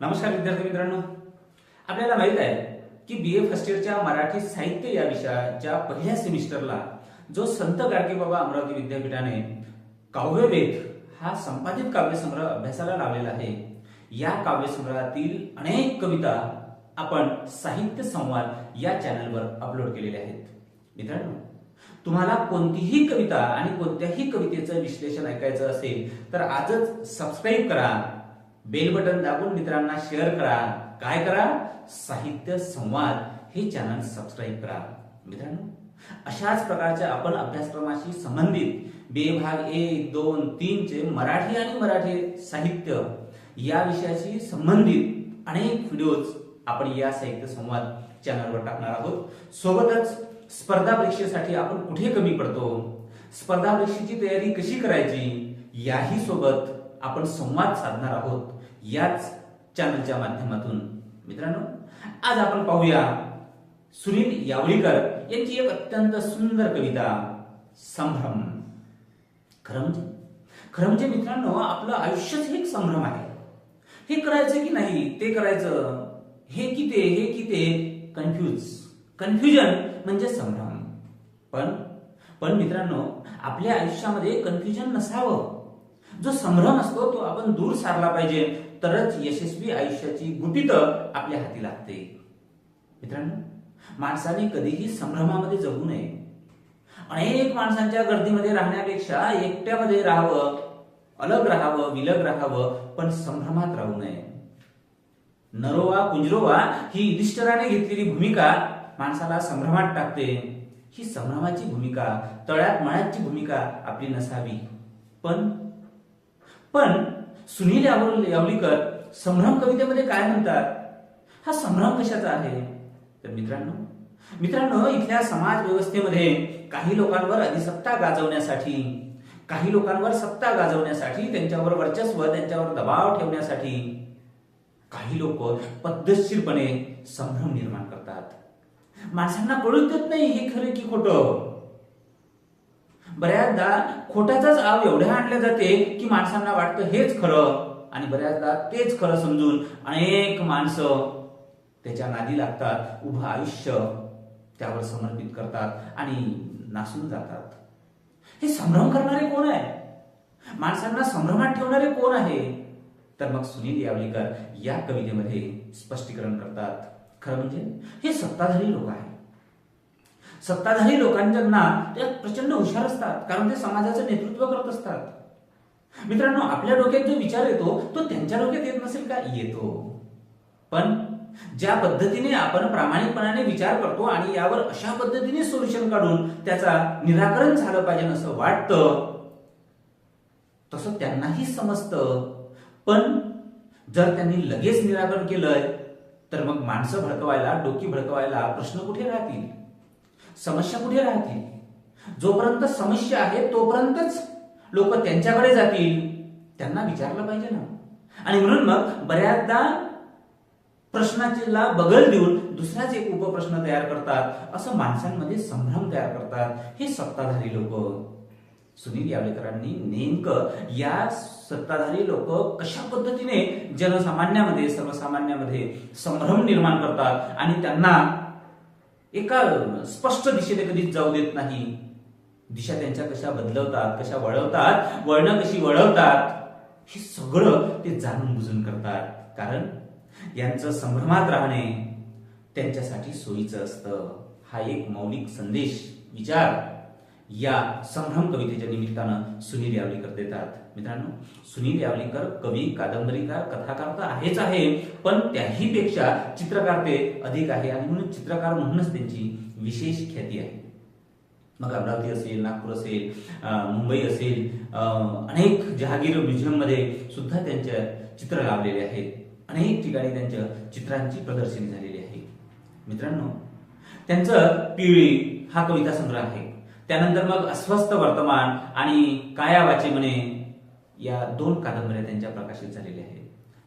नमस्कार विद्यार्थी मित्रांनो. आपल्याला माहीत आहे की बी ए फर्स्ट इयरच्या मराठी साहित्य या विषयाच्या पहिल्या सेमिस्टरला जो संत गाडगेबाबा अमरावती विद्यापीठाने काव्यवेध हा संपादित काव्यसंग्रह अभ्यासाला लावलेला आहे. या काव्यसंग्रहातील अनेक कविता आपण साहित्य संवाद या चॅनलवर अपलोड केलेल्या आहेत. मित्रांनो तुम्हाला कोणतीही कविता आणि कोणत्याही कवितेचं विश्लेषण ऐकायचं असेल तर आजच सबस्क्राईब करा. बेल बटन दाबून मित्रांना शेअर करा. काय करा? साहित्य संवाद हे चॅनल सबस्क्राईब करा. मित्रांनो अशाच प्रकारच्या आपण अभ्यासक्रमाशी संबंधित बे भाग एक दोन तीन चे मराठी आणि मराठी साहित्य या विषयाशी संबंधित अनेक व्हिडिओज आपण या साहित्य संवाद चॅनलवर टाकणार आहोत. सोबतच स्पर्धा परीक्षेसाठी आपण कुठे कमी पडतो? स्पर्धा परीक्षेची तयारी कशी करायची? याही सोबत आपण संवाद साधणार आहोत याच चॅनलच्या माध्यमातून. मित्रांनो आज आपण पाहूया सुनील यावळीकर यांची एक अत्यंत सुंदर कविता संभ्रम. खरं म्हणजे? खरं म्हणजे मित्रांनो आपलं आयुष्यच हे एक संभ्रम आहे. हे करायचं की नाही ते करायचं. हे की ते हे की ते. कन्फ्यूज कन्फ्युजन म्हणजे संभ्रम. पण पण मित्रांनो आपल्या आयुष्यामध्ये कन्फ्युजन नसावं. जो संभ्रम असतो तो आपण दूर सारला पाहिजे. तरच यशस्वी आयुष्याची गुपित आपल्या हाती लागते. मित्रांनो माणसाने कधीही संभ्रमामध्ये जगू नये. अनेक माणसांच्या गर्दीमध्ये राहण्यापेक्षा एकट्यामध्ये राहावं अलग राहावं विलग राहावं पण संभ्रमात राहू नये. नरोवा कुंजरोवा ही युधिष्ठराने घेतलेली भूमिका माणसाला संभ्रमात टाकते. ही संभ्रमाची भूमिका तळ्यात मळ्याची भूमिका आपली नसावी. पण पण सुनील यावल- यावलीकर संभ्रम कवितेमध्ये काय म्हणतात? हा संभ्रम कशाचा आहे? तर मित्रांनो मित्रांनो इथल्या समाज व्यवस्थेमध्ये काही लोकांवर अधिसत्ता गाजवण्यासाठी काही लोकांवर सत्ता गाजवण्यासाठी त्यांच्यावर वर्चस्व त्यांच्यावर दबाव ठेवण्यासाठी काही लोक पद्धतशीरपणे संभ्रम निर्माण करतात. माणसांना कळून देत नाही हे खरं की खोटं. बऱ्याचदा खोट्याचाच आव एवढ्या आणल्या जाते की माणसांना वाटतं हेच खरं. आणि बऱ्याचदा तेच खरं समजून अनेक माणसं त्याच्या नादी लागतात उभं आयुष्य त्यावर समर्पित करतात आणि नासून जातात. हे संभ्रम करणारे कोण आहे? माणसांना संभ्रमात ठेवणारे कोण आहे? तर मग सुनील यावलीकर या कवितेमध्ये स्पष्टीकरण करतात. खरं म्हणजे हे सत्ताधारी लोक आहेत. सत्ताधारी लोकांना ते प्रचंड हुशार असतात कारण ते समाजाचं नेतृत्व करत असतात. मित्रांनो आपल्या डोक्यात जो विचार येतो तो त्यांच्या डोक्यात येत नसेल का? येतो. पण ज्या पद्धतीने आपण प्रामाणिकपणाने विचार करतो आणि यावर अशा पद्धतीने सोल्युशन काढून त्याचा निराकरण झालं पाहिजे असं वाटतं तसं त्यांनाही समजतं. पण जर त्यांनी लगेच निराकरण केलंय तर मग माणसं भडकवायला डोकी भडकवायला प्रश्न कुठे राहतील? समस्या कुठे राहतील? जोपर्यंत समस्या आहे तोपर्यंतच लोक त्यांच्याकडे जातील. त्यांना विचारलं पाहिजे ना. आणि म्हणून मग बऱ्याचदा प्रश्नाला बगल देऊन दुसराच एक उपप्रश्न तयार करतात. असं माणसांमध्ये संभ्रम तयार करतात. हे सत्ताधारी लोक. सुनील यावलेकरांनी नेमकं या सत्ताधारी लोक कशा पद्धतीने जनसामान्यामध्ये सर्वसामान्यामध्ये संभ्रम निर्माण करतात आणि त्यांना एका स्पष्ट दिशेने कधीच जाऊ देत नाही. दिशा त्यांच्या कशा बदलवतात कशा वळवतात वळणं कशी वळवतात हे सगळं ते जाणून बुजून करतात. कारण यांचं संभ्रमात राहणे त्यांच्यासाठी सोयीचं असतं. हा एक मौलिक संदेश विचार. या संभ्रम कवितेच्या निमित्तानं सुनील यावलीकर देतात. मित्रांनो सुनील यावलीकर कवी कादंबरीकार कथाकार तर आहेच आहे पण त्याही पेक्षा चित्रकार ते अधिक आहे आणि म्हणून चित्रकार म्हणूनच त्यांची विशेष ख्याती आहे. मग अमरावती असेल नागपूर असेल मुंबई असेल अनेक जहागीर म्युझियममध्ये सुद्धा त्यांच्या चित्र लावलेले आहेत. अनेक ठिकाणी त्यांच्या चित्रांची प्रदर्शनी झालेली आहे. मित्रांनो त्यांचं पिळी हा कविता संग्रह आहे. त्यानंतर मग अस्वस्थ वर्तमान आणि कायावाचे म्हणे या दोन कादंबऱ्या त्यांच्या प्रकाशित झालेल्या आहेत.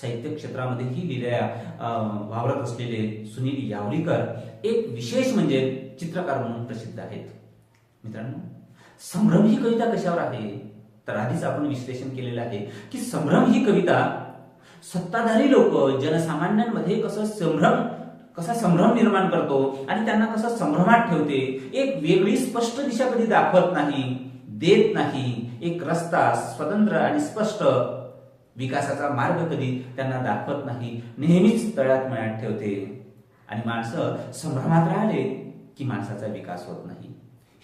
साहित्य क्षेत्रामध्येही लिहिल्या अं, वावरत असलेले सुनील यावलीकर एक विशेष म्हणजे चित्रकार म्हणून प्रसिद्ध आहेत. मित्रांनो संभ्रम ही कविता कशावर आहे? तर आधीच आपण विश्लेषण केलेलं आहे की संभ्रम ही कविता सत्ताधारी लोक जनसामान्यांमध्ये कसं संभ्रम कसा संभ्रम निर्माण करतो आणि त्यांना कसं संभ्रमात ठेवते एक वेगळी स्पष्ट दिशा कधी दाखवत नाही देत नाही. एक रस्ता स्वतंत्र आणि स्पष्ट विकासाचा मार्ग कधी त्यांना दाखवत नाही नेहमीच तळ्यात मळ्यात ठेवते. आणि माणसं संभ्रमात राहिले की माणसाचा विकास होत नाही.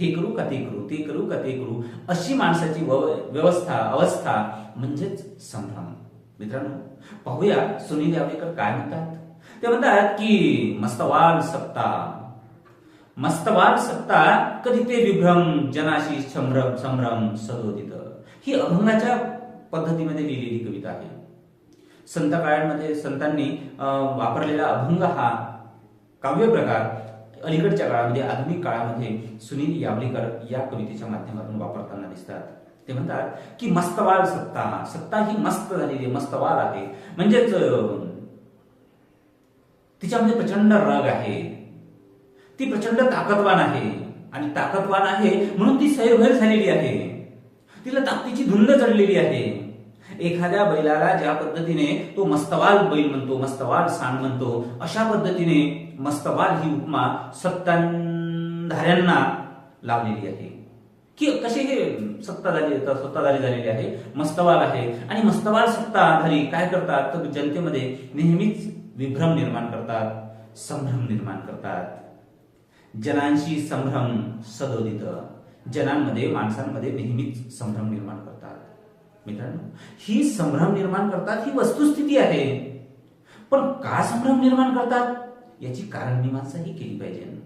हे करू का ते करू ते करू का ते करू अशी माणसाची व्यवस्था अवस्था म्हणजेच संभ्रम. मित्रांनो पाहूया सुनील यावडेकर काय म्हणतात? ते म्हणतात की मस्तवाल सत्ता. मस्तवाल सत्ता कधी ते विभ्रम जनाशी संभ्रम संभ्रम सदोदित ही अभंगाच्या पद्धतीमध्ये लिहिलेली कविता आहे. संत काळांमध्ये संतांनी वापरलेला अभंग हा काव्य प्रकार अलीकडच्या काळामध्ये आधुनिक काळामध्ये सुनील यावलीकर या कवितेच्या माध्यमातून वापरताना दिसतात. ते म्हणतात की मस्तवाल सत्ता सत्ता ही मस्त झालेली मस्तवाल आहे. म्हणजेच तिच्यामध्ये प्रचंड रग आहे. ती प्रचंड ताकदवान आहे. आणि ताकदवान आहे म्हणून ती सैरभैर झालेली आहे. तिला ताकदीची धुंद चढलेली आहे. एखाद्या बैलाला ज्या पद्धतीने तो मस्तवाल बैल म्हणतो मस्तवाल सांड म्हणतो अशा पद्धतीने मस्तवाल ही उपमा सत्ताधाऱ्यांना लावलेली आहे. की कसे हे सत्ताधारी सत्ताधारी झालेले आहे? मस्तवाल आहे. आणि मस्तवाल सत्ताधारी काय करतात? तर जनतेमध्ये नेहमीच विभ्रम निर्माण करतात संभ्रम निर्माण करतात. जनांशी संभ्रम सदोदित. जनांमध्ये माणसांमध्ये नेहमीच संभ्रम निर्माण करतात. मित्रांनो ही संभ्रम निर्माण करतात ही वस्तुस्थिती आहे. पण का संभ्रम निर्माण करतात? याची कारण मीमांसा ही केली पाहिजे.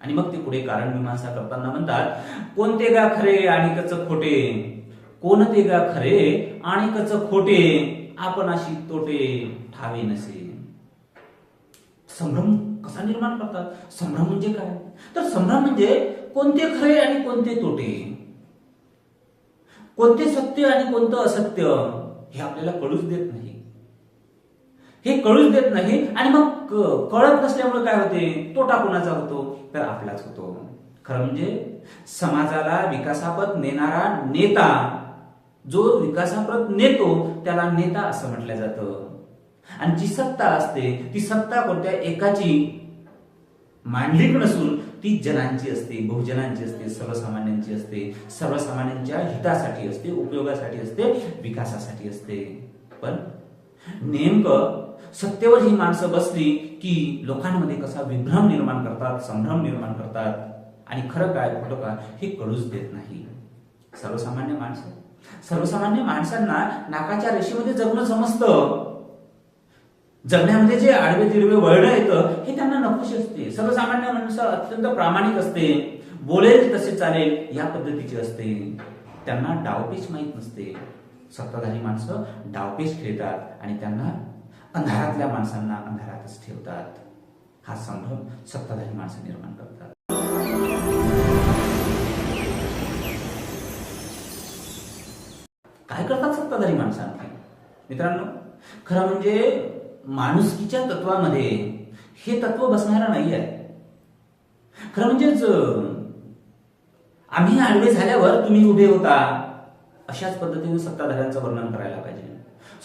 आणि मग ते पुढे कारण मीमांसा करताना म्हणतात कोणते गा खरे आणि कच खोटे? कोणते गा खरे आणि कच खोटे? आपण अशी तोटे ठावे नसे. संभ्रम कसा निर्माण करतात? संभ्रम म्हणजे काय? तर संभ्रम म्हणजे कोणते खरे आणि कोणते तोटे? कोणते सत्य आणि कोणतं असत्य हे आपल्याला कळूच देत नाही. हे कळूच देत नाही आणि मग कळत नसल्यामुळे काय होते? तोटा कोणाचा होतो? तर आपलाच होतो. खरं म्हणजे समाजाला विकासापद नेणारा नेता जो विकासाप्रत नेतो त्याला नेता असं म्हटलं जातं. आणि जी सत्ता असते ती सत्ता कोणत्या? एकाची मांडलिक नसून ती जनांची असते बहुजनांची असते सर्वसामान्यांची असते सर्वसामान्यांच्या हितासाठी असते उपयोगासाठी असते विकासासाठी असते. पण नेमकं सत्तेवर ही माणसं बसली की लोकांमध्ये कसा विभ्रम निर्माण करतात संभ्रम निर्माण करतात आणि खरं काय खोटं काय हे कळूच देत नाही. सर्वसामान्य माणसं. सर्वसामान्य माणसांना नाकाच्या रेषेमध्ये जगणं समजतं. जगण्यामध्ये जे आडवे तिडवे वळणं येतं हे त्यांना नकोशी असते. सर्वसामान्य माणसं अत्यंत प्रामाणिक असते. बोलेल तसे चालेल या पद्धतीचे असते. त्यांना डावपेच माहीत नसते. सत्ताधारी माणसं डावपेच खेळतात आणि त्यांना अंधारातल्या माणसांना अंधारातच ठेवतात. हा संभ्रम सत्ताधारी माणसं निर्माण करतात. काय करतात सत्ताधारी माणसांना? मित्रांनो खरं म्हणजे माणुसकीच्या तत्वामध्ये हे तत्व बसणार नाही आहे खरं म्हणजेच आम्ही आडवे झाल्यावर तुम्ही उभे होता. अशाच पद्धतीने सत्ताधाऱ्यांचं वर्णन करायला पाहिजे.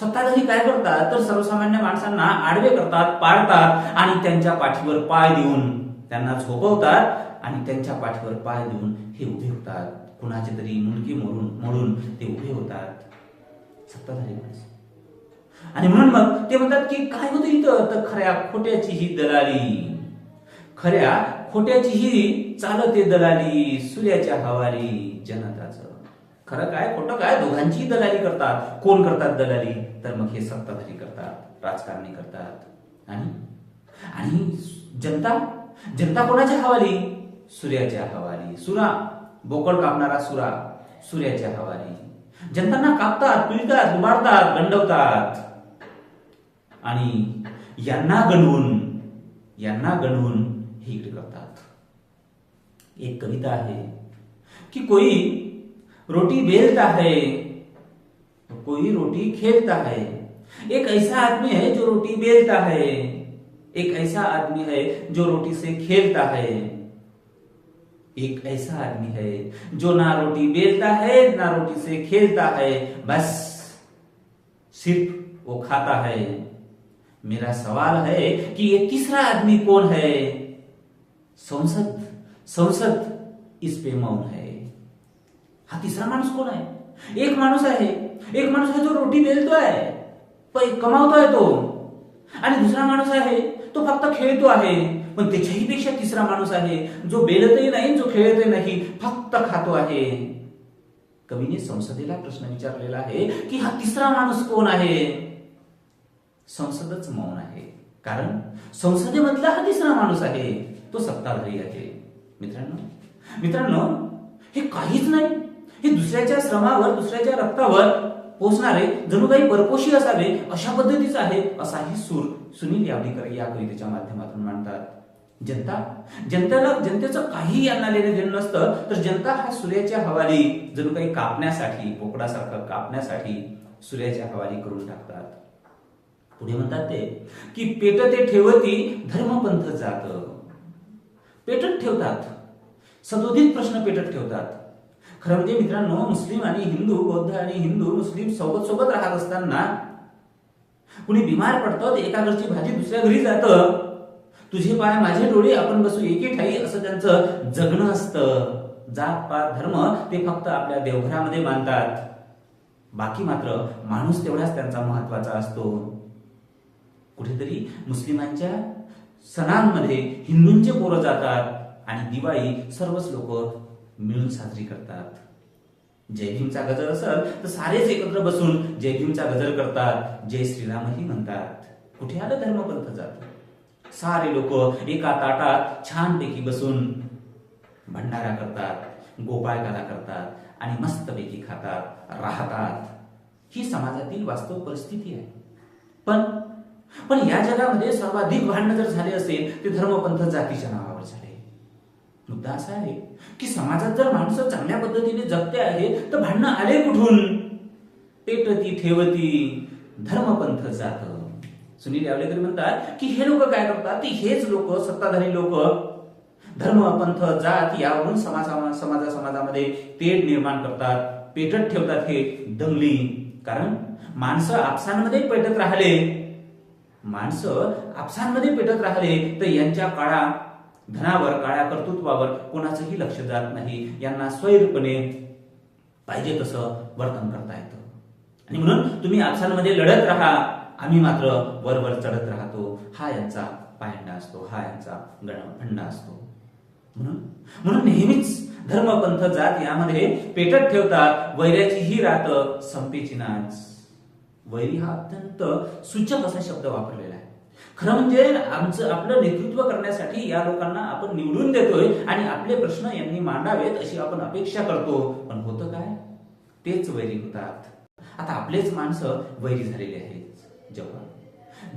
सत्ताधारी काय करतात? तर सर्वसामान्य माणसांना आडवे करतात पाडतात आणि त्यांच्या पाठीवर पाय देऊन त्यांना झोपवतात आणि त्यांच्या पाठीवर पाय देऊन हे उभे होतात. कुणाचे तरी मुलगी मोडून मोडून ते उभे होतात. सत्ताधारी माणसं. आणि म्हणून मग ते म्हणतात की काय होतं इथं? तर खऱ्या खोट्याची ही दलाली. खऱ्या खोट्याची ही चालते दलाली सूर्याच्या हवाली जनताचं. खरं काय खोटं काय? दोघांचीही दलाली करतात. कोण करतात दलाली? तर मग हे सत्ताधारी करतात राजकारणी करतात. आणि? आणि जनता? जनता कोणाच्या हवाली? सूर्याच्या हवाली. सुरा बोकड कापणारा सुरा सूर्याच्या हवाली. जनतांना कापतात पिळतात उभारतात गंडवतात. आणि यांना गणवून यांना गणवून हे इकडे करतात. एक कविता आहे कि कोई रोटी बेलता है, कोई रोटी खेलता है. एक ऐसा आदमी है जो रोटी बेलता है, एक ऐसा आदमी है जो रोटी से खेलता है. एक ऐसा आदमी है जो ना रोटी बेलता है, ना रोटी से खेलता है, बस सिर्फ़ वो खाता है. मेरा सवाल है कि ये तीसरा आदमी कौन है? संसद संसद इस पे मौन है। हा, तिसरा माणूस कोण आहे एक माणूस आहे एक माणूस आहे जो रोटी बेलतोय पै कमावतोय तो। दुसरा माणूस आहे तो फक्त खेळतो आहे, पण त्याच्याही पेक्षा तिसरा माणूस आहे, जो बेलतही नाही, जो खेळतही नाही, फक्त खातो आहे। कवीने संसदेला प्रश्न विचारलेला आहे की हा तिसरा कोण आहे? संसदच मौन आहे. कारण संसदेमधला हा तिसरा माणूस आहे तो सत्ताधारी आहे. मित्रांनो मित्रांनो हे काहीच नाही. हे दुसऱ्याच्या श्रमावर दुसऱ्याच्या रक्तावर पोचणारे जणू काही परपोशी असावे अशा पद्धतीचा आहे असाही सूर सुनील यावडीकर या कवितेच्या माध्यमातून मांडतात. जनता जनतेला जनतेचं काही यांना लेणं देणं नसतं तर जनता हा सूर्याच्या हवाली जणू काही कापण्यासाठी पोकडासारखं कापण्यासाठी सूर्याच्या हवाली करून टाकतात. पुढे म्हणतात ते की पेट ते ठेवती धर्मपंथ जात. पेटत ठेवतात. सदोदित प्रश्न पेटत ठेवतात. खरं म्हणजे मित्रांनो मुस्लिम आणि हिंदू बौद्ध आणि हिंदू मुस्लिम सोबत सोबत राहत असताना कुणी बिमार पडतं तर एका घरची भाजी दुसऱ्या घरी जातं. तुझे पाय माझे डोळे आपण बसू एके ठाई असं त्यांचं जगणं असतं. जात पात धर्म ते फक्त आपल्या देवघरामध्ये मानतात बाकी मात्र माणूस तेवढाच त्यांचा महत्त्वाचा असतो. कुठेतरी मुस्लिमांच्या सणांमध्ये हिंदूंचे पोरं जातात आणि दिवाळी सर्वच लोक मिळून साजरी करतात. जय भीमचा गजर असेल तर सारेच एकत्र बसून जय भीमचा गजर करतात जय श्रीरामही म्हणतात. कुठे आलं धर्मपंथ जात? सारे लोक एका ताटात छानपैकी बसून भंडारा करतात गोपाळकाला करतात आणि मस्तपैकी खातात राहतात. ही समाजातील वास्तव परिस्थिती आहे. पण पण या जगामध्ये सर्वाधिक भांडणं जर झाले असेल ते धर्मपंथ जातीच्या नावावर झाले. मुद्दा असा आहे की समाजात जर माणसं चांगल्या पद्धतीने जगते आहे तर भांडणं आले कुठून? पेटती ठेवती धर्मपंथ जात. सुनील यावलेकर म्हणतात की हे लोक काय करतात? की हेच लोक सत्ताधारी लोक धर्म पंथ जात यावरून समाजा समाजा समाजामध्ये तेढ निर्माण करतात पेटत ठेवतात हे दंगली. कारण माणसं आपसांमध्ये पेटत राहिले. माणसं आपसांमध्ये पेटत राहिले तर यांच्या काळा धनावर काळ्या कर्तृत्वावर कोणाचंही लक्ष जात नाही. यांना स्वैरपणे पाहिजे तसं वर्तन करता येतं. आणि म्हणून तुम्ही आपसांमध्ये लढत राहा. आम्ही मात्र वरवर चढत राहतो. हा यांचा पायंडा असतो. हा यांचा गणभंडा असतो. म्हणून म्हणून नेहमीच धर्मपंथ जात यामध्ये पेटत ठेवतात. वैऱ्याची ही रात संपेची नाच. वैरी हा अत्यंत सूचक असा शब्द वापरलेला आहे. खरं म्हणजे आमचं आपलं नेतृत्व करण्यासाठी या लोकांना आपण निवडून देतोय आणि आपले प्रश्न यांनी मांडावेत अशी आपण अपेक्षा करतो. पण होतं काय? तेच वैरी होतात. आता आपलेच माणसं वैरी झालेले आहेत. जेव्हा?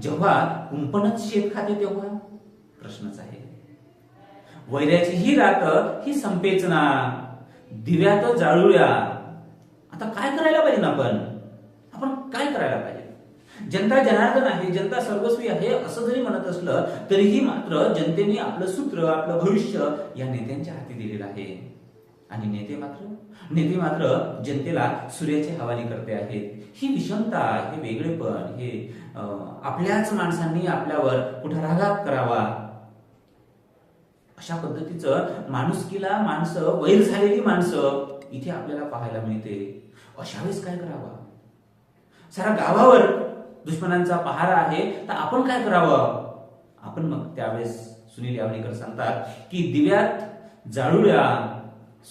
जेव्हा कुंपणच शेत खाते तेव्हा? प्रश्नच आहे. वैऱ्याची ही रात ही संपेच ना. दिव्यात जाळूया. आता काय करायला पाहिजे ना आपण? काय करायला पाहिजे? जनता जनार्दन आहे जनता सर्वस्वी आहे असं जरी म्हणत असलं तरीही मात्र जनतेने आपलं सूत्र आपलं भविष्य या नेत्यांच्या हाती दिलेलं आहे. आणि नेते मात्र? नेते मात्र जनतेला सूर्याचे हवाली करते आहेत. ही विषमता हे वेगळेपण हे आपल्याच माणसांनी आपल्यावर कुठं रागात करावा? अशा पद्धतीचं माणुसकीला माणसं वैर झालेली माणसं इथे आपल्याला पाहायला मिळते. अशा वेळेस काय करावं? सारा गावावर दुश्मनांचा पहारा आहे तर आपण काय करावं? आपण मग त्यावेळेस सुनील यावणीकर सांगतात की दिव्यात जाळूया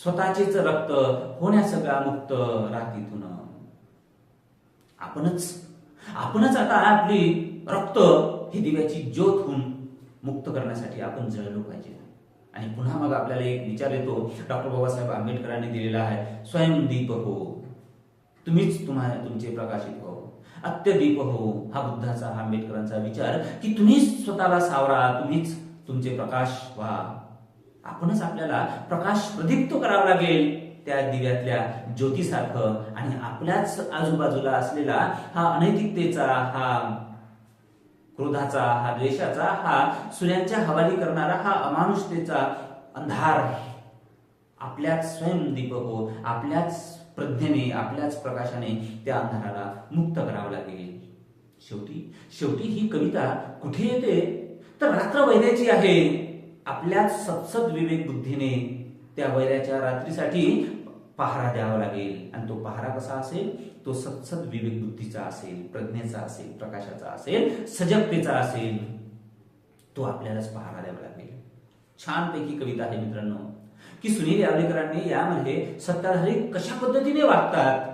स्वतःचेच रक्त होण्या सगळा मुक्त रातीतून आपणच आपणच आता आपली रक्त ही दिव्याची ज्योत होऊन मुक्त करण्यासाठी आपण जळलो पाहिजे. आणि पुन्हा मग आपल्याला एक विचार येतो डॉक्टर बाबासाहेब आंबेडकरांनी दिलेला आहे स्वयं दीप हो. तुम्हीच तुम्हाला तुमचे प्रकाशित अत्यदीप हो हा बुद्धाचा हा आंबेडकरांचा विचार की तुम्हीच स्वतःला सावरा तुम्हीच तुमचे प्रकाश व्हा. आपणच आपल्याला प्रकाश प्रदीप्त करावा लागेल. त्या दिव्यातल्या ज्योतीसारखं आणि आपल्याच आजूबाजूला असलेला हा अनैतिकतेचा हा क्रोधाचा हा द्वेषाचा हा सूर्यांच्या हवाली करणारा हा अमानुषतेचा अंधार आपल्याच स्वयंदीप हो आपल्याच प्रज्ञेने आपल्याच प्रकाशाने त्या अंधाराला मुक्त करावं लागेल. शेवटी शेवटी ही कविता कुठे येते? तर रात्र वैद्याची आहे. आपल्या सत्सद विवेक बुद्धीने त्या वैराच्या रात्रीसाठी पहारा द्यावा लागेल. आणि तो पहारा कसा असेल? तो सत्सद विवेक बुद्धीचा असेल प्रज्ञेचा असेल प्रकाशाचा असेल सजगतेचा असेल. तो आपल्यालाच पहारा द्यावा लागेल. छानपैकी कविता आहे मित्रांनो. की सुनील यावलेकरांनी यामध्ये सत्ताधारी कशा पद्धतीने वागतात?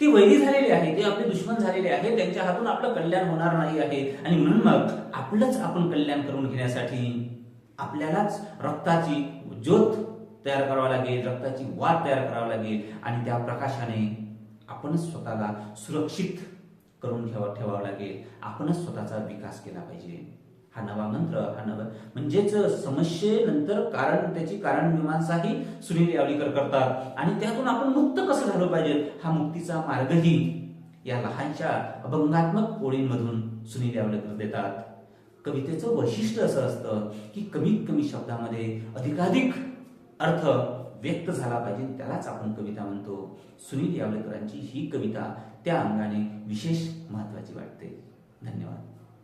ती वैरी झालेली आहे ते आपले दुश्मन झालेले आहे त्यांच्या हातून आपलं कल्याण होणार नाही आहे. आणि म्हणून मग आपलंच आपण कल्याण करून घेण्यासाठी आपल्यालाच रक्ताची ज्योत तयार करावा लागेल रक्ताची वाद तयार करावा लागेल. आणि त्या प्रकाशाने आपणच स्वतःला सुरक्षित करून ठेवा ठेवावं लागेल. आपणच स्वतःचा विकास केला पाहिजे. हा नवा मंत्र हा नवा म्हणजेच समस्येनंतर कारण त्याची कारण मीमांसाही सुनील यावलीकर करतात. आणि त्यातून आपण मुक्त कसं झालं पाहिजे? हा मुक्तीचा मार्गही या लहानशा अभंगात्मक ओळींमधून सुनील यावलेकर देतात. कवितेचं वैशिष्ट्य असं असतं की कमीत कमी शब्दामध्ये अधिकाधिक अर्थ व्यक्त झाला पाहिजे त्यालाच आपण कविता म्हणतो. सुनील यावलेकरांची ही कविता त्या अंगाने विशेष महत्वाची वाटते. धन्यवाद.